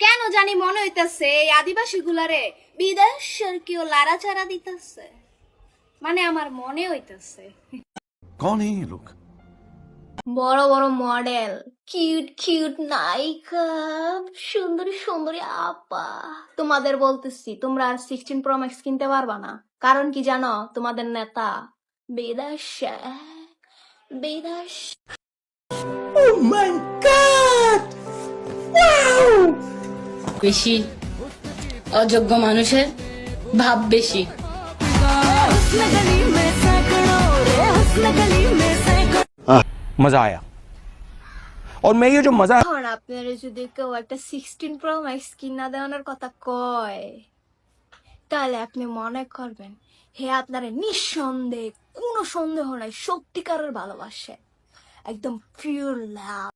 কেন জানি মনে হইতাছে এই আদিবাসী গুলারে বিদেশের কেউ লাড়াচাড়া দিতেছে। মানে আমার মনে হইতাছে। কোন এই লোক? বড় বড় মডেল কিউট কিউট নায়িকা সুন্দরী সুন্দরী আপা। তোমাদের বলতেছি তোমরা আর সিক্সটিন প্রো ম্যাক্স কিনতে পারবা না। কারণ কি জানো তোমাদের নেতা বেদাস বেদাস ও মাই গড বেশি অযোগ্য মানুষের ভাব বেশি मजा आया और मैं ये जो मजा এখন আপনারা যদি কেউ একটা সিক্সটিন প্রো ম্যাক্স কিনা দেওয়ানোর কথা কয় তাহলে আপনি মনে করবেন হে আপনারা নিঃসন্দেহে কোনো সন্দেহ নাই সত্যিকারের ভালোবাসে একদম পিওর লাভ